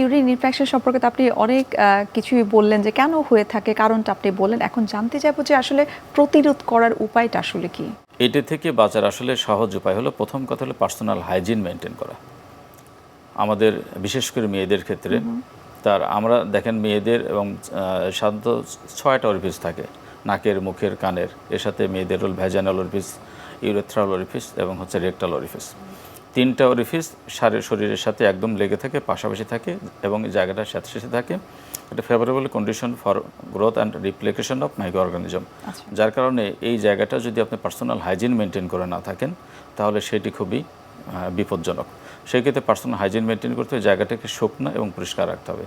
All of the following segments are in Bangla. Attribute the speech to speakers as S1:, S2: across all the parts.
S1: ইউরিন ইনফেকশন সম্পর্কে তো আপনি অনেক কিছুই বললেন যে কেন হয়ে থাকে কারণটা আপনি বললেন। এখন জানতে চাইব যে আসলে প্রতিরোধ করার উপায়টা আসলে কি?
S2: এটা থেকে বাঁচার আসলে সহজ উপায় হলো প্রথম কথা হলো পার্সোনাল হাইজিন মেনটেন করা। আমাদের বিশেষ করে মেয়েদের ক্ষেত্রে তার আমরা দেখেন মেয়েদের এবং সাধারণত ছয়টা অরিফিস থাকে নাকের মুখের কানের। এর সাথে মেয়েদের হল ভ্যাজানাল অরিফিস ইউরেথ্রাল অরিফিস এবং হচ্ছে রেকটাল অরিফিস তিনটা অরিফিস সারের শরীরের সাথে একদম লেগে থাকে পাশাপাশি থাকে এবং এই জায়গাটার সাথে সাথে থাকে। এটা favourable condition for growth and replication of microorganism. যার কারণে এই জায়গাটা যদি আপনি পার্সোনাল হাইজিন মেনটেন করে না থাকেন তাহলে সেটি খুবই বিপজ্জনক। সেই ক্ষেত্রে পার্সোনাল হাইজিন মেনটেন করতে হবে জায়গাটাকে শুকনো এবং পরিষ্কার রাখতে হবে।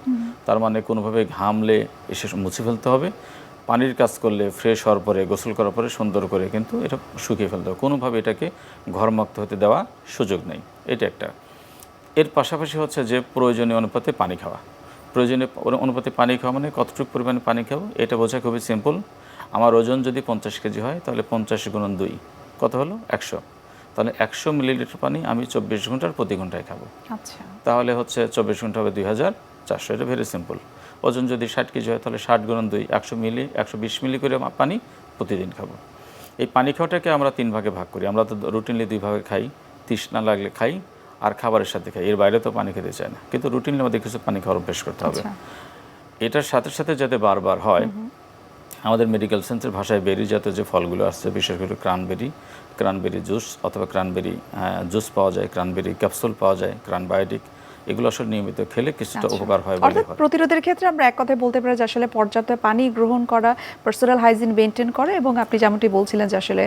S2: তার মানে কোনোভাবে ঘামলে এসে মুছে ফেলতে হবে। পানির কাজ করলে ফ্রেশ হওয়ার পরে গোসল করার পরে সুন্দর করে কিন্তু এটা শুকিয়ে ফেলতে হবে। কোনোভাবে এটাকে ঘরমুক্ত হতে দেওয়া সুযোগ নেই। এটা একটা। এর পাশাপাশি হচ্ছে যে প্রয়োজনীয় অনুপাতে পানি খাওয়া। প্রয়োজনীয় অনুপাতে পানি খাওয়া মানে কতটুকু পরিমাণে পানি খাব এটা বোঝা খুবই সিম্পল আমার ওজন যদি পঞ্চাশ কেজি হয় তাহলে পঞ্চাশ গুণন দুই। কত হলো? একশো। তাহলে একশো মিলিলিটার পানি আমি চব্বিশ ঘণ্টার প্রতি ঘন্টায় খাব।
S1: আচ্ছা।
S2: তাহলে হচ্ছে চব্বিশ ঘণ্টা হবে দুই হাজার। চারশো এটা ভেরি সিম্পল ওজন যদি ষাট কেজি হয় তাহলে ষাট গুণন দুই একশো মিলি একশো বিশ মিলি করে পানি প্রতিদিন খাব। এই পানি খাওয়াটাকে আমরা তিন ভাগে ভাগ করি। আমরা তো রুটিনলি দুই ভাগে খাই তৃষ্ণা লাগলে খাই আর খাবারের সাথে খাই। এর বাইরে তো পানি খেতে চায় না। কিন্তু রুটিনলি আমাদের কিছু পানি খাওয়ার অভ্যেস করতে হবে।
S1: আচ্ছা।
S2: এটার সাথে সাথে যাতে বারবার হয় আমাদের মেডিকেল সেন্সের ভাষায় বেরি জাতীয় যে ফলগুলো আসছে বিশেষ করে ক্রানবেরি ক্রানবেরি জুস অথবা ক্রানবেরি জুস পাওয়া যায় ক্রানবেরি ক্যাপসুল পাওয়া যায় ক্রানবায়োটিক এগুলো আসলে নিয়মিত খেলে কিছুটা
S1: আচ্ছা।
S2: উপকার হয়
S1: অর্থাৎ প্রতিরোধের ক্ষেত্রে আমরা এক কথায় বলতে পারি যে আসলে পর্যাপ্ত পানি গ্রহণ করা পার্সোনাল হাইজিন মেনটেন করা এবং আপনি যেমনটি বলছিলেন যে আসলে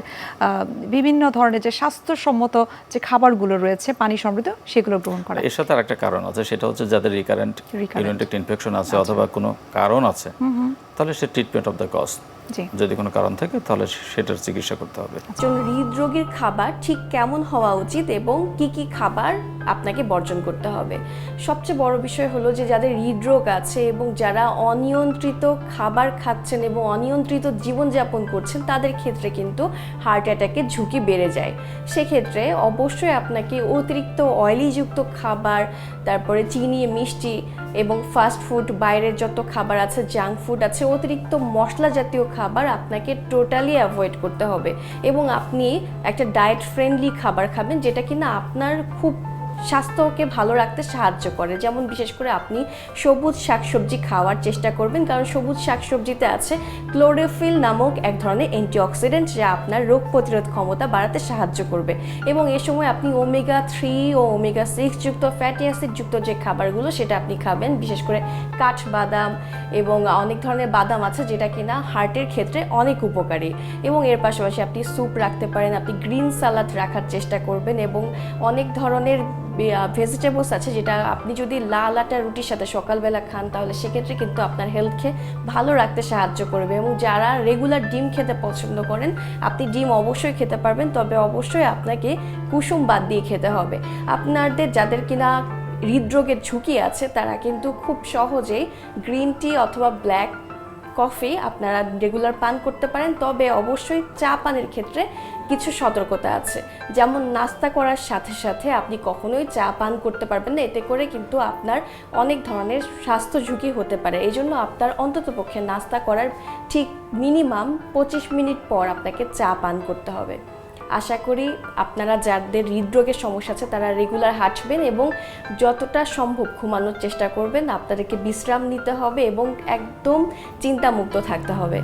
S1: বিভিন্ন ধরনের যে স্বাস্থ্যসম্মত যে খাবারগুলো রয়েছে পানি সমৃদ্ধ সেগুলো গ্রহণ করা।
S2: এর সাথে আর একটা কারণ আছে সেটা হচ্ছে যাদের রিকারেন্ট। ইউরিনটেক্ট ইনফেকশন আছে অথবা কোনো কারণ আছে। তাহলে সে ট্রিটমেন্ট অফ দ্য কজ
S1: জি।
S2: যদি কোনো কারণ থাকে তাহলে সেটার চিকিৎসা করতে হবে।
S3: একজন হৃদরোগীর খাবার ঠিক কেমন হওয়া উচিত এবং কি কি খাবার আপনাকে বর্জন করতে হবে? সবচেয়ে বড় বিষয় হলো যে যাদের হৃদরোগ আছে এবং যারা অনিয়ন্ত্রিত খাবার খাচ্ছেন এবং অনিয়ন্ত্রিত জীবনযাপন করছেন তাদের ক্ষেত্রে কিন্তু হার্ট অ্যাটাকের ঝুঁকি বেড়ে যায়। সেক্ষেত্রে অবশ্যই আপনাকে অতিরিক্ত অয়েলিযুক্ত খাবার তারপরে চিনি মিষ্টি এবং ফাস্ট ফুড বাইরের যত খাবার আছে জাঙ্ক ফুড আছে, অতিরিক্ত মশলা জাতীয় খাবার আপনাকে টোটালি অ্যাভয়েড করতে হবে। এবং আপনি একটা ডায়েট ফ্রেন্ডলি খাবার খাবেন, যেটা কিনা আপনার খুব স্বাস্থ্যকে ভালো রাখতে সাহায্য করে। যেমন বিশেষ করে আপনি সবুজ শাকসবজি খাওয়ার চেষ্টা করবেন, কারণ সবুজ শাকসবজিতে আছে ক্লোরোফিল নামক এক ধরনের অ্যান্টিঅক্সিডেন্ট যা আপনার রোগ প্রতিরোধ ক্ষমতা বাড়াতে সাহায্য করবে। এবং এ সময় আপনি ওমেগা থ্রি ও ওমেগা সিক্স যুক্ত ফ্যাটি অ্যাসিড যুক্ত যে খাবারগুলো সেটা আপনি খাবেন, বিশেষ করে কাঠবাদাম এবং অনেক ধরনের বাদাম আছে যেটা কিনা হার্টের ক্ষেত্রে অনেক উপকারী। এবং এর পাশাপাশি আপনি স্যুপ রাখতে পারেন, আপনি গ্রিন সালাদ রাখার চেষ্টা করবেন এবং অনেক ধরনের ভেজিটেবলস আছে যেটা আপনি যদি লাল আটা রুটির সাথে সকালবেলা খান, তাহলে সেক্ষেত্রে কিন্তু আপনার হেলথকে ভালো রাখতে সাহায্য করবে। এবং যারা রেগুলার ডিম খেতে পছন্দ করেন, আপনি ডিম অবশ্যই খেতে পারবেন, তবে অবশ্যই আপনাকে কুসুম বাদ দিয়ে খেতে হবে। আপনাদের যাদের কিনা হৃদরোগের ঝুঁকি আছে, তারা কিন্তু খুব সহজেই গ্রিন টি অথবা ব্ল্যাক কফি আপনারা রেগুলার পান করতে পারেন, তবে অবশ্যই চা পানের ক্ষেত্রে কিছু সতর্কতা আছে। যেমন নাস্তা করার সাথে সাথে আপনি কখনোই চা পান করতে পারবেন না, এতে করে কিন্তু আপনার অনেক ধরনের স্বাস্থ্য ঝুঁকি হতে পারে। এই জন্য আপনার অন্ততপক্ষে নাস্তা করার ঠিক মিনিমাম পঁচিশ মিনিট পর আপনাকে চা পান করতে হবে। আশা করি আপনারা যাদের হৃদরোগের সমস্যা আছে তারা রেগুলার হাঁটবেন এবং যতটা সম্ভব ঘুমানোর চেষ্টা করবেন, আপনাদেরকে বিশ্রাম নিতে হবে এবং একদম চিন্তামুক্ত থাকতে হবে।